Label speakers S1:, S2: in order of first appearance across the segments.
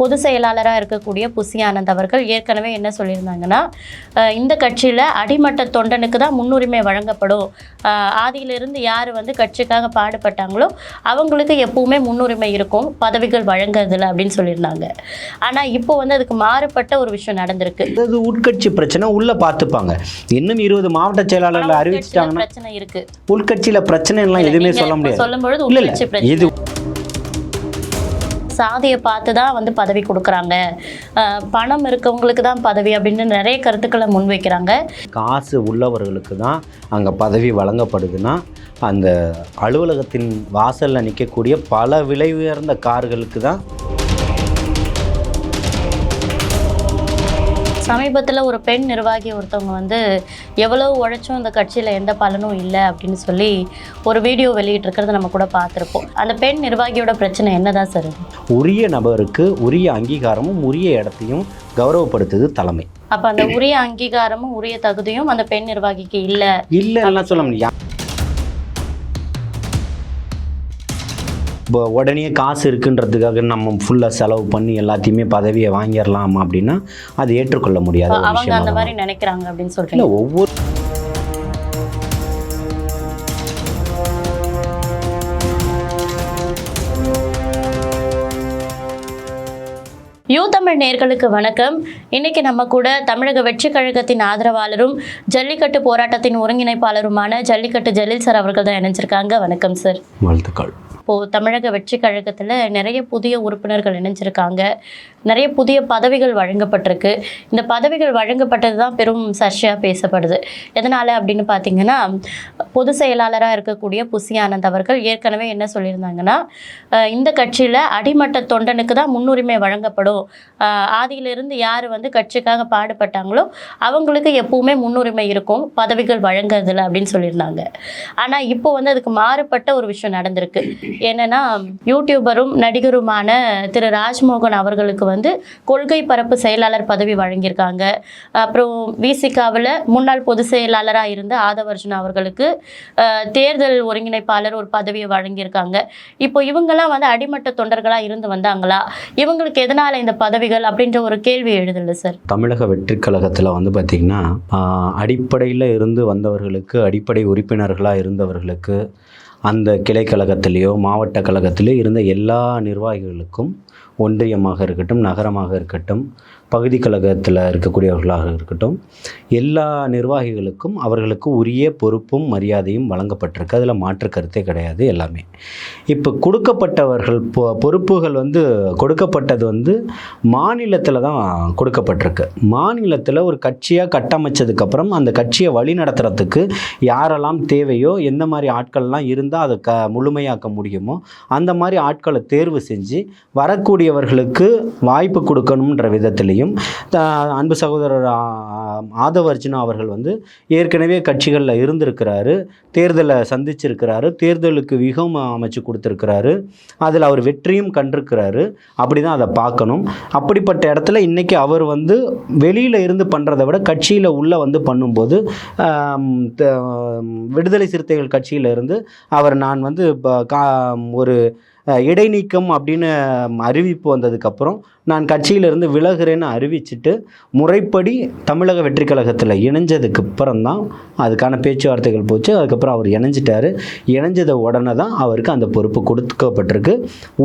S1: பொதுச் செயலாளராக இருக்கக்கூடிய புசி ஆனந்த் அவர்கள் ஏற்கனவே என்ன சொல்லியிருந்தாங்கன்னா இந்த கட்சியில் அடிமட்ட தொண்டனுக்கு தான் முன்னுரிமை வழங்கப்படும். ஆதியிலிருந்து யார் வந்து கட்சிக்காக பாடுபட்டாங்களோ அவங்களுக்கு எப்பவுமே முன்னுரிமை இருக்கும் பதவிகள் வழங்குறதில்ல அப்படின்னு சொல்லியிருந்தாங்க. ஆனால் இப்போ வந்து அதுக்கு மாறுபட்ட ஒரு விஷயம் நடந்திருக்கு.
S2: அதாவது உட்கட்சி பிரச்சனை உள்ள பார்த்துப்பாங்க. இன்னும் இருபது மாவட்ட செயலாளர்களை
S1: உட்கட்சியில பிரச்சனை இருக்கு.
S2: உள்கட்சியில பிரச்சனை எல்லாம் எதுவுமே சொல்ல முடியாது.
S1: சொல்லும்பொழுது உட்கட்சி பிரச்சனை.
S2: இது
S1: சாதியை பார்த்து தான் வந்து பதவி கொடுக்குறாங்க. பணம் இருக்கவங்களுக்கு தான் பதவி அப்படின்னு நிறைய கருத்துக்களை முன்வைக்கிறாங்க.
S2: காசு உள்ளவர்களுக்கு தான் அங்கே பதவி வழங்கப்படுதுன்னா அந்த அலுவலகத்தின் வாசலில் நிற்கக்கூடிய பல விலை உயர்ந்த கார்களுக்கு தான்
S1: சமீபத்தில் ஒரு பெண் நிர்வாகி ஒருத்தவங்க வந்து எவ்வளோ உழைச்சும் இந்த கட்சியில் எந்த பலனும் இல்லை அப்படின்னு சொல்லி ஒரு வீடியோ வெளியிட்டிருக்கிறத நம்ம கூட பார்த்துருப்போம். அந்த பெண் நிர்வாகியோட பிரச்சனை என்னதான் சார்?
S2: உரிய நபருக்கு உரிய அங்கீகாரமும் உரிய இடத்தையும் கௌரவப்படுத்துது தலைமை.
S1: அப்போ அந்த உரிய அங்கீகாரமும் உரிய தகுதியும் அந்த பெண் நிர்வாகிக்கு இல்லை?
S2: இல்லைன்னா சொல்ல முடியும் இப்போ உடனே காசு இருக்குன்றதுக்காக நம்ம ஃபுல்லாக செலவு பண்ணி எல்லாத்தையுமே பதவியை வாங்கிடலாம் அப்படின்னா அது ஏற்றுக்கொள்ள முடியாத
S1: அவங்க அந்த மாதிரி நினைக்கிறாங்க அப்படின்னு
S2: இல்லை
S1: சொல்றீங்க
S2: ஒவ்வொரு
S1: யூ தமிழ் நேர்களுக்கு வணக்கம். இன்னைக்கு நம்ம கூட தமிழக வெற்றி கழகத்தின் ஆதரவாளரும் ஜல்லிக்கட்டு போராட்டத்தின் ஒருங்கிணைப்பாளருமான ஜல்லிக்கட்டு ஜலீல் சார் அவர்கள் தான் இணைஞ்சிருக்காங்க. வணக்கம் சார்.
S2: வாழ்த்துக்கள்.
S1: இப்போது தமிழக வெற்றி கழகத்தில் நிறைய புதிய உறுப்பினர்கள் இணைஞ்சிருக்காங்க. நிறைய புதிய பதவிகள் வழங்கப்பட்டிருக்கு. இந்த பதவிகள் வழங்கப்பட்டது தான் பெரும் சர்ச்சையாக பேசப்படுது. எதனால் அப்படின்னு பார்த்தீங்கன்னா பொது செயலாளராக இருக்கக்கூடிய புசி ஆனந்த் அவர்கள் ஏற்கனவே என்ன சொல்லியிருந்தாங்கன்னா இந்த கட்சியில் அடிமட்ட தொண்டனுக்கு தான் முன்னுரிமை வழங்கப்படும். ஆதியிலிருந்து யார் வந்து கட்சிக்காக பாடுபட்டாங்களோ அவங்களுக்கு எப்பவுமே முன்னுரிமை இருக்கும். பதவிகள் வழங்குறதில்ல அப்படின்னு சொல்லியிருந்தாங்க. ஆனால் இப்போ வந்து அதுக்கு மாறுபட்ட ஒரு விஷயம் நடந்திருக்கு. என்னன்னா யூடியூபரும் நடிகருமான திரு ராஜ்மோகன் அவர்களுக்கு வந்து கொள்கை பரப்பு செயலாளர் பதவி வழங்கியிருக்காங்க. அப்புறம் விசிகாவில் முன்னாள் பொதுச் செயலாளராக இருந்த ஆதவர்ஜுன் அவர்களுக்கு தேர்தல் ஒருங்கிணைப்பாளர் ஒரு பதவியை வழங்கியிருக்காங்க. இப்போ இவங்கெல்லாம் வந்து அடிமட்ட தொண்டர்களாக இருந்து வந்தாங்களா? இவங்களுக்கு எதனால் இந்த பதவிகள் அப்படின்ற ஒரு கேள்வி எழுதல சார்.
S2: தமிழக வெற்றி கழகத்தில் வந்து பார்த்திங்கன்னா அடிப்படையில் இருந்து வந்தவர்களுக்கு அடிப்படை உறுப்பினர்களாக இருந்தவர்களுக்கு அந்த கிளை கழகத்திலேயோ மாவட்ட கழகத்திலேயோ இருந்த எல்லா நிர்வாகிகளுக்கும் ஒன்றியமாக இருக்கட்டும் நகரமாக இருக்கட்டும் பகுதி கழகத்தில் இருக்கக்கூடியவர்களாக இருக்கட்டும் எல்லா நிர்வாகிகளுக்கும் அவர்களுக்கு உரிய பொறுப்பும் மரியாதையும் வழங்கப்பட்டிருக்கு. அதில் மாற்று கருத்தே கிடையாது எல்லாமே. இப்போ கொடுக்கப்பட்டவர்கள் பொ பொறுப்புகள் வந்து கொடுக்கப்பட்டது வந்து மாநிலத்தில் தான் கொடுக்கப்பட்டிருக்கு. மாநிலத்தில் ஒரு கட்சியாக கட்டமைச்சதுக்கப்புறம் அந்த கட்சியை வழி நடத்துகிறதுக்கு யாரெல்லாம் தேவையோ எந்த மாதிரி ஆட்கள்லாம் இருந்தால் அதை க முழுமையாக்க முடியுமோ அந்த மாதிரி ஆட்களை தேர்வு செஞ்சு வரக்கூடியவர்களுக்கு வாய்ப்பு கொடுக்கணுன்ற விதத்தில் தெரியும் அன்பு சகோதரர் ஆதவ அர்ஜுனா அவர்கள் வந்து ஏற்கனவே கட்சிகளில் இருந்திருக்கிறாரு தேர்தலை சந்திச்சிருக்கிறாரு தேர்தலுக்கு விகம் அமைச்சு கொடுத்துருக்கிறாரு அதில் அவர் வெற்றியும் கண்டிருக்கிறாரு அப்படி தான் அதை பார்க்கணும். அப்படிப்பட்ட இடத்துல இன்றைக்கி அவர் வந்து வெளியில் இருந்து பண்ணுறதை விட கட்சியில் உள்ளே வந்து பண்ணும்போது விடுதலை சிறுத்தைகள் கட்சியில் இருந்து அவர் நான் வந்து ப- கா ஒரு இடைநீக்கம் அப்படின்னு அறிவிப்பு வந்ததுக்கப்புறம் நான் கட்சியிலிருந்து விலகுறேன்னு அறிவிச்சிட்டு முறைப்படி தமிழக வெற்றி கழகத்தில் இணைஞ்சதுக்கு அப்புறம் தான் அதுக்கான பேச்சுவார்த்தைகள் போச்சு. அதுக்கப்புறம் அவர் இணைஞ்சிட்டாரு. இணைஞ்சத உடனே தான் அவருக்கு அந்த பொறுப்பு கொடுக்கப்பட்டிருக்கு.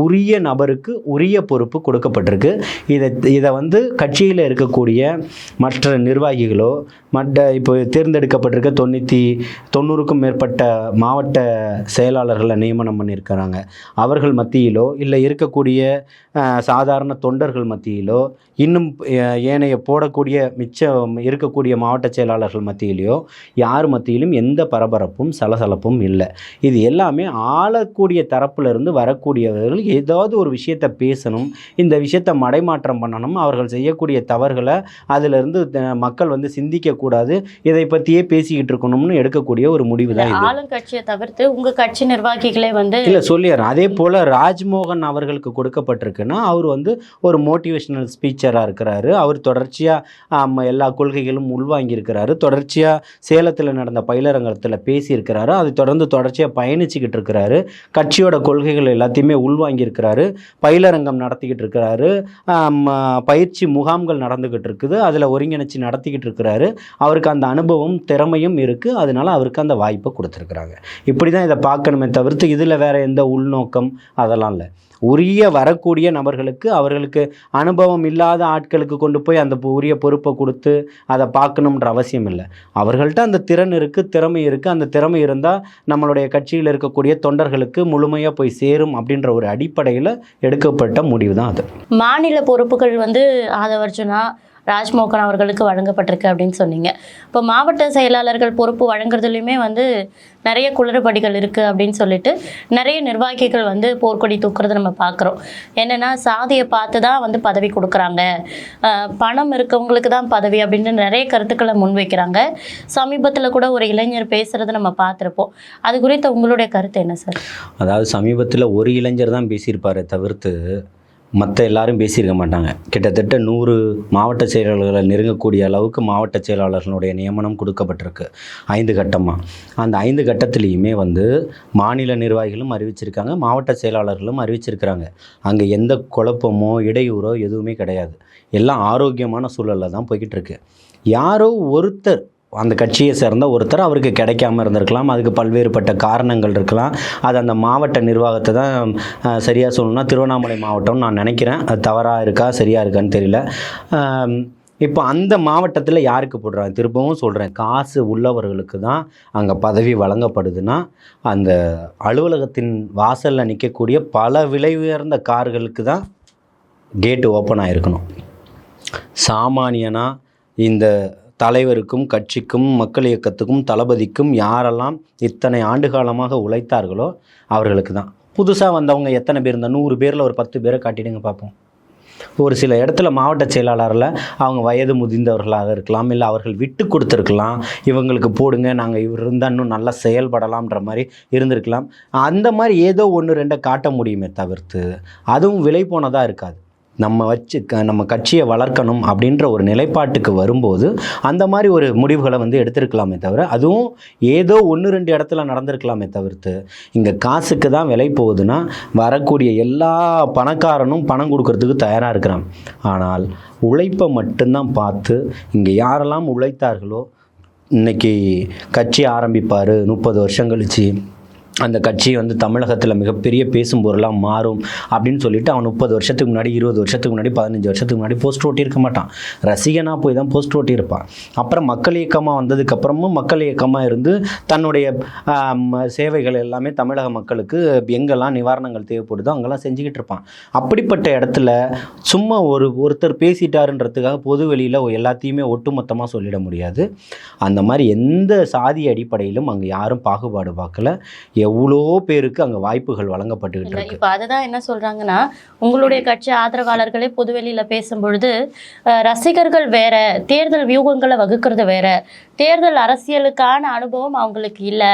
S2: உரிய நபருக்கு உரிய பொறுப்பு கொடுக்கப்பட்டிருக்கு. இதை இதை வந்து கட்சியில் இருக்கக்கூடிய மற்ற நிர்வாகிகளோ மற்ற இப்போ தேர்ந்தெடுக்கப்பட்டிருக்க தொண்ணூற்றி தொண்ணூறுக்கும் மேற்பட்ட மாவட்ட செயலாளர்களை நியமனம் பண்ணியிருக்கிறாங்க. அவர்கள் மத்தியிலோ இல்லை இருக்கக்கூடிய சாதாரண தொண்டர் தொண்டர்கள் மத்தியிலோ இன்னும் ஏனைய போடக்கூடிய மிச்சம் இருக்கக்கூடிய மாவட்ட செயலாளர்கள் மத்தியிலையோ யார் மத்தியிலும் எந்த பரபரப்பும் சலசலப்பும் இல்லை. இது எல்லாமே ஆளக்கூடிய தரப்புல இருந்து வரக்கூடியவர்கள் ஏதாவது ஒரு விஷயத்தை பேசணும் இந்த விஷயத்தை மடைமாற்றம் பண்ணணும் அவர்கள் செய்யக்கூடிய தவறுகளை அதிலிருந்து மக்கள் வந்து சிந்திக்கக்கூடாது இதை பற்றியே பேசிக்கிட்டு இருக்கணும்னு எடுக்கக்கூடிய ஒரு முடிவு தான்
S1: ஆளுங்கட்சியை தவிர்த்து உங்க கட்சி நிர்வாகிகளே வந்து
S2: இல்லை சொல்லிடுறேன். அதே போல் ராஜ்மோகன் அவர்களுக்கு கொடுக்கப்பட்டிருக்குன்னா அவர் வந்து ஒரு மோட்டிவேஷனல் ஸ்பீச்சராக இருக்கிறாரு. அவர் தொடர்ச்சியாக எல்லா கொள்கைகளும் உள்வாங்கியிருக்கிறாரு. தொடர்ச்சியாக சேலத்தில் நடந்த பயிலரங்கத்தில் பேசியிருக்கிறாரு. அதை தொடர்ந்து தொடர்ச்சியாக பயணிச்சுக்கிட்டு இருக்கிறாரு. கட்சியோட கொள்கைகள் எல்லாத்தையுமே உள்வாங்கியிருக்கிறாரு. பயிலரங்கம் நடத்திக்கிட்டு இருக்கிறாரு. பயிற்சி முகாம்கள் நடந்துக்கிட்டு இருக்குது. அதில் ஒருங்கிணைச்சு நடத்திக்கிட்டு இருக்கிறாரு. அவருக்கு அந்த அனுபவம் திறமையும் இருக்குது அதனால அவருக்கு அந்த வாய்ப்பை கொடுத்துருக்குறாங்க. இப்படி தான் இதை பார்க்கணுமே தவிர்த்து இதில் வேறு எந்த உள்நோக்கம் அதெல்லாம் இல்லை. உரிய வரக்கூடிய நபர்களுக்கு அவர்களுக்கு அனுபவம் இல்லாத ஆட்களுக்கு கொண்டு போய் அந்த உரிய பொறுப்பை கொடுத்து அதை பார்க்கணுன்ற அவசியம் இல்லை. அவர்கள்ட்ட அந்த திறன் இருக்குது திறமை இருக்குது அந்த திறமை இருந்தால் நம்மளுடைய கட்சியில் இருக்கக்கூடிய தொண்டர்களுக்கு முழுமையாக போய் சேரும் அப்படின்ற ஒரு அடிப்படையில் எடுக்கப்பட்ட முடிவு தான் அது.
S1: மாநில பொறுப்புகள் வந்து ஆதவர்ஜுனா ராஜ்மோகன் அவர்களுக்கு வழங்கப்பட்டிருக்கு அப்படின்னு சொன்னீங்க. இப்போ மாவட்ட செயலாளர்கள் பொறுப்பு வழங்குறதுலையுமே வந்து நிறைய குளறுபடிகள் இருக்குது அப்படின்னு சொல்லிட்டு நிறைய நிர்வாகிகள் வந்து போர்க்கொடி தூக்குறதை நம்ம பார்க்குறோம் என்னென்னா சாதியை பார்த்து தான் வந்து பதவி கொடுக்குறாங்க. பணம் இருக்கவங்களுக்கு தான் பதவி அப்படின்னு நிறைய கருத்துக்களை முன்வைக்கிறாங்க. சமீபத்தில் கூட ஒரு இளைஞர் பேசுகிறத நம்ம பார்த்துருப்போம். அது குறித்த உங்களுடைய கருத்து என்ன சார்?
S2: அதாவது சமீபத்தில் ஒரு இளைஞர் தான் பேசியிருப்பார் தவிர்த்து மற்ற எல்லாரும் பேசியிருக்க மாட்டாங்க. கிட்டத்தட்ட நூறு மாவட்ட செயலாளர்களை நெருங்கக்கூடிய அளவுக்கு மாவட்ட செயலாளர்களுடைய நியமனம் கொடுக்கப்பட்டிருக்கு. ஐந்து கட்டமாக அந்த ஐந்து கட்டத்துலேயுமே வந்து மாநில நிர்வாகிகளும் அறிவிச்சிருக்காங்க மாவட்ட செயலாளர்களும் அறிவிச்சிருக்கிறாங்க. அங்கே எந்த குழப்பமோ இடையூறோ எதுவுமே கிடையாது. எல்லாம் ஆரோக்கியமான சூழலில் தான் போய்கிட்டு இருக்கு. யாரோ ஒருத்தர் அந்த கட்சியை சேர்ந்த ஒருத்தர் அவருக்கு கிடைக்காம இருந்திருக்கலாம். அதுக்கு பல்வேறுபட்ட காரணங்கள் இருக்கலாம். அது அந்த மாவட்ட நிர்வாகத்தை தான் சரியாக சொல்லணும்னா திருவண்ணாமலை மாவட்டம்னு நான் நினைக்கிறேன். அது தவறாக இருக்கா சரியாக இருக்கான்னு தெரியல. இப்போ அந்த மாவட்டத்தில் யாருக்கு போடுறாங்க திரும்பவும் சொல்கிறேன் காசு உள்ளவர்களுக்கு தான் அங்கே பதவி வழங்கப்படுதுன்னா அந்த அலுவலகத்தின் வாசலில் நிற்கக்கூடிய பல விலை உயர்ந்த கார்களுக்கு தான் கேட்டு ஓப்பன் ஆகிருக்கணும் சாமானியனாக இந்த தலைவருக்கும் கட்சிக்கும் மக்கள் இயக்கத்துக்கும் தளபதிக்கும் யாரெல்லாம் இத்தனை ஆண்டு காலமாக உழைத்தார்களோ அவர்களுக்கு தான். புதுசாக வந்தவங்க எத்தனை பேர் இருந்தால் நூறு பேரில் ஒரு பத்து பேரை காட்டிடுங்க பார்ப்போம். ஒரு சில இடத்துல மாவட்ட செயலாளரில் அவங்க வயது முதிர்ந்தவர்களாக இருக்கலாம் இல்லை அவர்கள் விட்டு கொடுத்துருக்கலாம் இவங்களுக்கு போடுங்க நாங்கள் இவர் இருந்தால் இன்னும் நல்லா செயல்படலாம்ன்ற மாதிரி இருந்திருக்கலாம். அந்த மாதிரி ஏதோ ஒன்று ரெண்டை காட்ட முடியுமே தவிர்த்து அதுவும் விலை போனதாக இருக்காது. நம்ம வச்சு க- நம்ம கட்சியை வளர்க்கணும் அப்படின்ற ஒரு நிலைப்பாட்டுக்கு வரும்போது அந்த மாதிரி ஒரு முடிவுகளை வந்து எடுத்திருக்கலாமே தவிர அதுவும் ஏதோ ஒன்று ரெண்டு இடத்துல நடந்திருக்கலாமே தவிர்த்து இங்கே காசுக்கு தான் விலை போகுதுன்னா வரக்கூடிய எல்லா பணக்காரனும் பணம் கொடுக்கறதுக்கு தயாராக இருக்கிறான். ஆனால் உழைப்பை மட்டும்தான் பார்த்து இங்கே யாரெல்லாம் உழைத்தார்களோ இன்னைக்கு கட்சி ஆரம்பிப்பார் முப்பது வருஷம் கழிச்சு அந்த கட்சி வந்து தமிழகத்தில் மிகப்பெரிய பேசும் பொருளாக மாறும் அப்படின்னு சொல்லிட்டு அவன் முப்பது வருஷத்துக்கு முன்னாடி இருபது வருஷத்துக்கு முன்னாடி பதினஞ்சு வருஷத்துக்கு முன்னாடி போஸ்ட் ஓட்டியிருக்க மாட்டான். ரசிகனாக போய் தான் போஸ்ட் ஓட்டியிருப்பான். அப்புறம் மக்கள் இயக்கமாக வந்ததுக்கப்புறமும் மக்கள் இயக்கமாக இருந்து தன்னுடைய சேவைகள் எல்லாமே தமிழக மக்களுக்கு எங்கெல்லாம் நிவாரணங்கள் தேவைப்படுதோ அங்கெல்லாம் செஞ்சுக்கிட்டு இருப்பான். அப்படிப்பட்ட இடத்துல சும்மா ஒரு ஒருத்தர் பேசிட்டாருன்றதுக்காக பொது வெளியில் எல்லாத்தையுமே ஒட்டுமொத்தமாக சொல்லிட முடியாது. அந்த மாதிரி எந்த சாதி அடிப்படையிலும் அங்கே யாரும் பாகுபாடு பார்க்கல. எவ்வளோ பேருக்கு அங்கே வாய்ப்புகள் வழங்கப்பட்டுக்கிட்டு இருக்கு.
S1: இப்போ அதுதான் என்ன சொல்றாங்கன்னா உங்களுடைய கட்சி ஆதரவாளர்களே பொதுவெளியில பேசும்பொழுது ரசிகர்கள் வேற தேர்தல் வியூகங்களை வகுக்கிறது வேற தேர்தல் அரசியலுக்கான அனுபவம் அவங்களுக்கு இல்லை.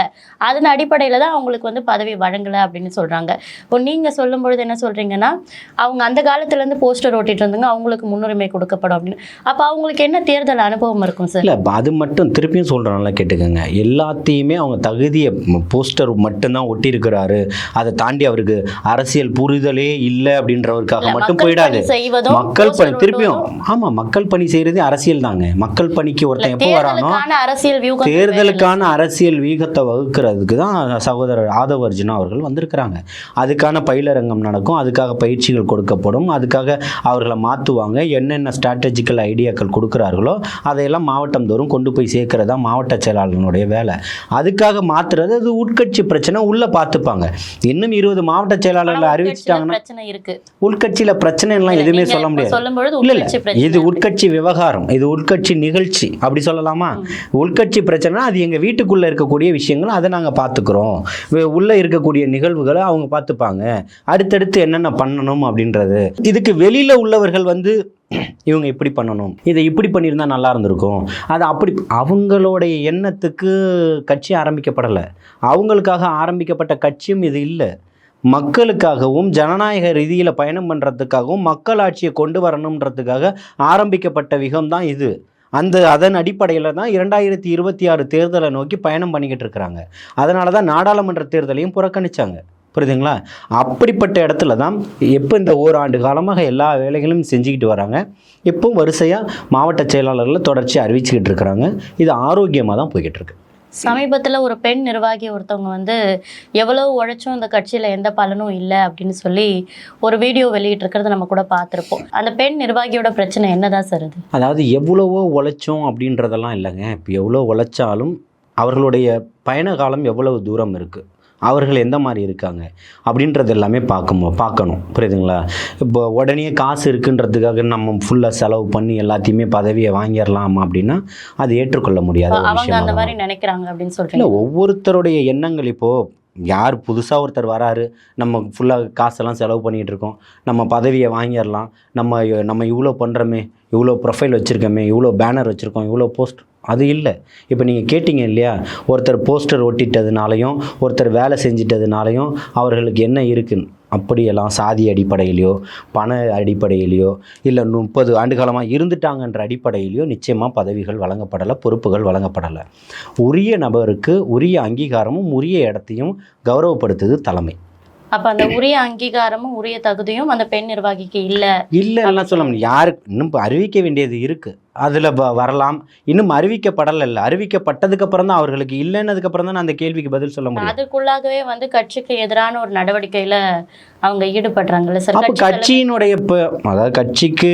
S1: அதன் அடிப்படையில் தான் அவங்களுக்கு வந்து பதவி வழங்கலை அப்படின்னு சொல்றாங்க. இப்போ நீங்க சொல்லும் பொழுது என்ன சொல்றீங்கன்னா அவங்க அந்த காலத்துல இருந்து போஸ்டர் ஓட்டிட்டு இருந்தாங்க அவங்களுக்கு முன்னுரிமை கொடுக்கப்படும் அப்படின்னு. அப்போ அவங்களுக்கு என்ன தேர்தல் அனுபவம் இருக்கும் சார்?
S2: இல்லை அது மட்டும் திருப்பியும் சொல்கிறனால கேட்டுக்கோங்க. எல்லாத்தையுமே அவங்க தகுதியை போஸ்டர் மட்டும்தான் ஒட்டியிருக்கிறாரு. அதை தாண்டி அவருக்கு அரசியல் புரிதலே இல்லை அப்படின்றவருக்காக மட்டும் போயிடாது. மக்கள் பணி திருப்பியும் ஆமாம் மக்கள் பணி செய்கிறதே அரசியல் தாங்க. மக்கள் பணிக்கு ஒருத்தன் எப்போ வரானோ
S1: அரசியல் வியூகம்
S2: தேர்தலுக்கான அரசியல் வீகத்தை வகுக்கிறதுக்கு தான் சகோதரர் ஆதவ அர்ஜுனா அவர்கள் வந்திருக்கிறாங்க. அதுக்கான பயிலரங்கம் நடக்கும். அதுக்காக பயிற்சிகள் கொடுக்கப்படும். அதுக்காக அவர்களை மாற்றுவாங்க என்னென்ன ஸ்ட்ராட்டஜிக்கல் ஐடியாக்கள் கொடுக்குறார்களோ அதையெல்லாம் மாவட்டம் தோறும் கொண்டு போய் சேர்க்கறதா மாவட்ட செயலாளர்களுடைய வேலை. அதுக்காக மாற்றுறது அது உட்கட்சி பிரச்சனை. உள்ளே பார்த்துப்பாங்க. இன்னும் இருபது மாவட்ட செயலாளர்களை அறிவிச்சிட்டாங்கன்னா
S1: உட்கட்சியில பிரச்சனை இல்ல,
S2: எதுவுமே சொல்ல முடியாது. இல்ல இது. உட்கட்சி விவகாரம். இது உட்கட்சி நிகழ்ச்சி. அப்படி சொல்லலாமா? உள்கட்சி பிரச்சனைனா அது எங்கள் வீட்டுக்குள்ளே இருக்கக்கூடிய விஷயங்கள் அதை நாங்கள் பார்த்துக்குறோம். உள்ளே இருக்கக்கூடிய நிகழ்வுகளை அவங்க பார்த்துப்பாங்க. அடுத்தடுத்து என்னென்ன பண்ணணும் அப்படின்றது. இதுக்கு வெளியில் உள்ளவர்கள் வந்து இவங்க இப்படி பண்ணணும். இதை இப்படி பண்ணியிருந்தா நல்லா இருந்திருக்கும். அது அப்படி அவங்களுடைய எண்ணத்துக்கு கட்சி ஆரம்பிக்கப்படலை. அவங்களுக்காக ஆரம்பிக்கப்பட்ட கட்சியும் இது இல்லை. மக்களுக்காகவும் ஜனநாயக ரீதியில் பயணம் பண்ணுறதுக்காகவும் மக்கள் ஆட்சியை கொண்டு வரணுன்றதுக்காக ஆரம்பிக்கப்பட்ட விகம் தான் இது. அந்த அதன் அடிப்படையில் தான் இரண்டாயிரத்தி இருபத்தி ஆறு தேர்தலை நோக்கி பயணம் பண்ணிக்கிட்டு இருக்கிறாங்க. அதனால தான் நாடாளுமன்ற தேர்தலையும் புறக்கணிச்சாங்க. புரியுதுங்களா? அப்படிப்பட்ட இடத்துல தான் எப்போ இந்த ஓராண்டு காலமாக எல்லா வேலைகளும் செஞ்சுக்கிட்டு வராங்க. இப்போ வரிசையாக மாவட்ட செயலாளர்களை தொடர்ச்சி அறிவிச்சுக்கிட்டு இருக்கிறாங்க. இது ஆரோக்கியமாக தான் போய்கிட்டு இருக்கு.
S1: சமீபத்தில் ஒரு பெண் நிர்வாகி ஒருத்தவங்க வந்து எவ்வளோ உழைச்சும் இந்த கட்சியில் எந்த பலனும் இல்லை அப்படின்னு சொல்லி ஒரு வீடியோ வெளியிட்டிருக்கிறத நம்ம கூட பார்த்துருப்போம். அந்த பெண் நிர்வாகியோட பிரச்சனை என்னதான் சார் இது
S2: அதாவது எவ்வளவோ உழைச்சோம் அப்படின்றதெல்லாம் இல்லைங்க. இப்போ எவ்வளோ உழைச்சாலும் அவர்களுடைய பயண காலம் எவ்வளவு தூரம் இருக்குது அவர்கள் எந்த மாதிரி இருக்காங்க அப்படின்றது எல்லாமே பார்க்கணும் பார்க்கணும். புரியுதுங்களா? இப்போ உடனே காசு இருக்குன்றதுக்காக நம்ம ஃபுல்லாக செலவு பண்ணி எல்லாத்தையுமே பதவியை வாங்கிடலாம் அப்படின்னா அது ஏற்றுக்கொள்ள முடியாத விஷயமா
S1: அந்த மாதிரி நினைக்கிறாங்க அப்படின்னு
S2: இல்லை
S1: சொல்றீங்க
S2: ஒவ்வொருத்தருடைய எண்ணங்கள் இப்போது யார் புதுசாக ஒருத்தர் வராரு நம்ம ஃபுல்லாக காசெல்லாம் செலவு பண்ணிகிட்டு இருக்கோம் நம்ம பதவியை வாங்கிடலாம் நம்ம நம்ம இவ்வளோ பண்ணுறோமே இவ்வளோ ப்ரொஃபைல் வச்சுருக்கோமே இவ்வளோ பேனர் வச்சுருக்கோம் இவ்வளோ போஸ்ட் அது இல்லை. இப்போ நீங்கள் கேட்டிங்க இல்லையா? ஒருத்தர் போஸ்டர் ஒட்டிட்டதுனாலையும் ஒருத்தர் வேலை செஞ்சிட்டதுனாலையும் அவர்களுக்கு என்ன இருக்குன்னு? அப்படியெல்லாம் சாதி அடிப்படையிலையோ பண அடிப்படையிலையோ இல்லை முப்பது ஆண்டு காலமாக இருந்துட்டாங்கன்ற அடிப்படையிலையோ நிச்சயமாக பதவிகள் வழங்கப்படலை பொறுப்புகள் வழங்கப்படலை. உரிய நபருக்கு உரிய அங்கீகாரமும் உரிய இடத்தையும் கௌரவப்படுத்துது தலைமை.
S1: அப்ப அந்த உரிய அங்கீகாரமும் உரிய தகுதியும் அந்த பெண் நிர்வாகிக்கு இல்ல?
S2: இல்லைன்னா சொல்ல முடியும் யாருக்கு? இன்னும் அறிவிக்க வேண்டியது இருக்குது அதில் வரலாம். இன்னும் அறிவிக்கப்படலை இல்லை அறிவிக்கப்பட்டதுக்கு அப்புறம் தான் அவர்களுக்கு இல்லைன்னதுக்கு அப்புறம் தான் அந்த கேள்விக்கு பதில் சொல்ல முடியும்.
S1: அதுக்குள்ளாகவே வந்து கட்சிக்கு எதிரான ஒரு நடவடிக்கையில அவங்க ஈடுபடுறாங்கல்ல சார்?
S2: அப்போ கட்சியினுடைய இப்போ அதாவது கட்சிக்கு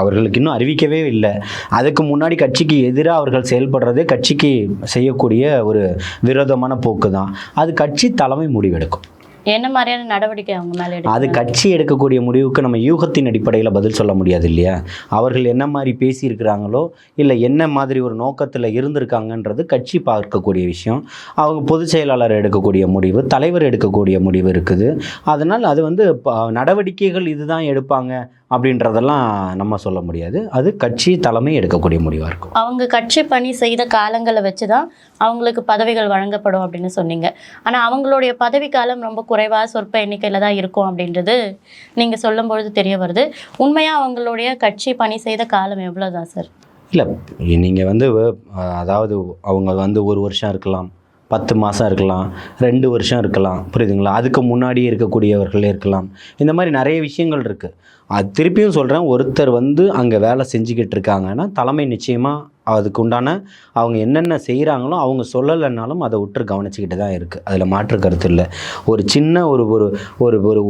S2: அவர்களுக்கு இன்னும் அறிவிக்கவே இல்லை. அதுக்கு முன்னாடி கட்சிக்கு எதிராக அவர்கள் செயல்படுறதே கட்சிக்கு செய்யக்கூடிய ஒரு விரோதமான போக்கு தான் அது கட்சி தலைமை முடிவெடுக்கும்.
S1: என்ன மாதிரியான நடவடிக்கை அவங்க மேல
S2: அது கட்சி எடுக்கக்கூடிய முடிவுக்கு நம்ம யூகத்தின் அடிப்படையில் பதில் சொல்ல முடியாது இல்லையா? அவர்கள் என்ன மாதிரி பேசியிருக்கிறாங்களோ இல்லை என்ன மாதிரி ஒரு நோக்கத்தில் இருந்திருக்காங்கன்றது கட்சி பார்க்கக்கூடிய விஷயம். அவங்க பொதுச் செயலாளர் எடுக்கக்கூடிய முடிவு தலைவர் எடுக்கக்கூடிய முடிவு இருக்குது. அதனால் அது வந்து ப- நடவடிக்கைகள் இதுதான் எடுப்பாங்க அப்படின்றதெல்லாம் நம்ம சொல்ல முடியாது. அது கட்சி தலைமை எடுக்கக்கூடிய முடிவாக இருக்கும்.
S1: அவங்க கட்சி பணி செய்த காலங்களை வச்சு தான் அவங்களுக்கு பதவிகள் வழங்கப்படும் அப்படின்னு சொன்னீங்க. ஆனா அவங்களுடைய பதவி காலம் ரொம்ப குறைவா சொற்ப எண்ணிக்கையில தான் இருக்கும் அப்படின்றது நீங்க சொல்லும்பொழுது தெரிய வருது. உண்மையா அவங்களுடைய கட்சி பணி செய்த காலம் எவ்வளவுதான் சார்?
S2: இல்லை நீங்கள் வந்து அதாவது அவங்க வந்து ஒரு வருஷம் இருக்கலாம் பத்து மாதம் இருக்கலாம் ரெண்டு வருஷம் இருக்கலாம் புரியுதுங்களா? அதுக்கு முன்னாடி இருக்கக்கூடியவர்கள் இருக்கலாம். இந்த மாதிரி நிறைய விஷயங்கள் இருக்குது அது திருப்பியும் சொல்கிறேன் ஒருத்தர் வந்து அங்கே வேலை செஞ்சுக்கிட்டு இருக்காங்கன்னா தலைமை நிச்சயமாக அதுக்கு உண்டான அவங்க என்னென்ன செய்கிறாங்களோ அவங்க சொல்லலைன்னாலும் அதை உற்று கவனிச்சிக்கிட்டு தான் இருக்குது அதில் மாற்று கருத்து இல்லை. ஒரு சின்ன ஒரு ஒரு ஒரு ஒரு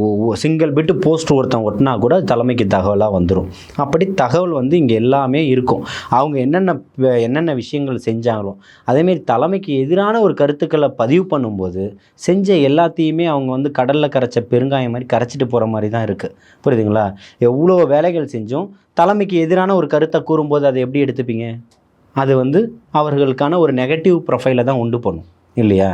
S2: சிங்கிள் பிட்டு போஸ்ட் ஒருத்தன் ஒட்டினா கூட தலைமைக்கு தகவலாக வந்துடும் அப்படி தகவல் வந்து இங்கே எல்லாமே இருக்கும். அவங்க என்னென்ன என்னென்ன விஷயங்கள் செஞ்சாங்களோ அதேமாரி தலைமைக்கு எதிரான ஒரு கருத்துக்களை பதிவு பண்ணும்போது செஞ்ச எல்லாத்தையுமே அவங்க வந்து கடலில் கரைச்ச பெருங்காயம் மாதிரி கரைச்சிட்டு போகிற மாதிரி தான் இருக்குது புரியுதுங்களா? எவ்வளோ வேலைகள் செஞ்சும் தலைமைக்கு எதிரான ஒரு கருத்தை கூறும்போது அதை எப்படி எடுத்துப்பீங்க? அது வந்து அவர்களுக்கான ஒரு நெகட்டிவ் ப்ரொஃபைலை தான் உண்டு பண்ணும் இல்லையா?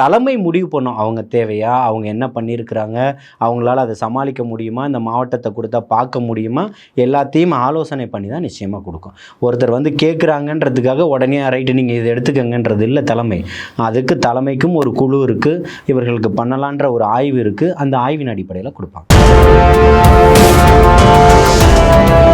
S2: தலைமை முடிவு பண்ணும் அவங்க தேவையா? அவங்க என்ன பண்ணியிருக்கிறாங்க? அவங்களால அதை சமாளிக்க முடியுமா? இந்த மாவட்டத்தை கொடுத்தா பார்க்க முடியுமா? எல்லாத்தையும் ஆலோசனை பண்ணி தான் நிச்சயமாக கொடுக்கும். ஒருத்தர் வந்து கேட்குறாங்கன்றதுக்காக உடனே ரைட்டு நீங்கள் இதை எடுத்துக்கங்கன்றது இல்லை தலைமை. அதுக்கு தலைமைக்கும் ஒரு குழு இருக்குது இவர்களுக்கு பண்ணலான்ற ஒரு ஆய்வு இருக்குது அந்த ஆய்வின் அடிப்படையில் கொடுப்பாங்க. Thank you.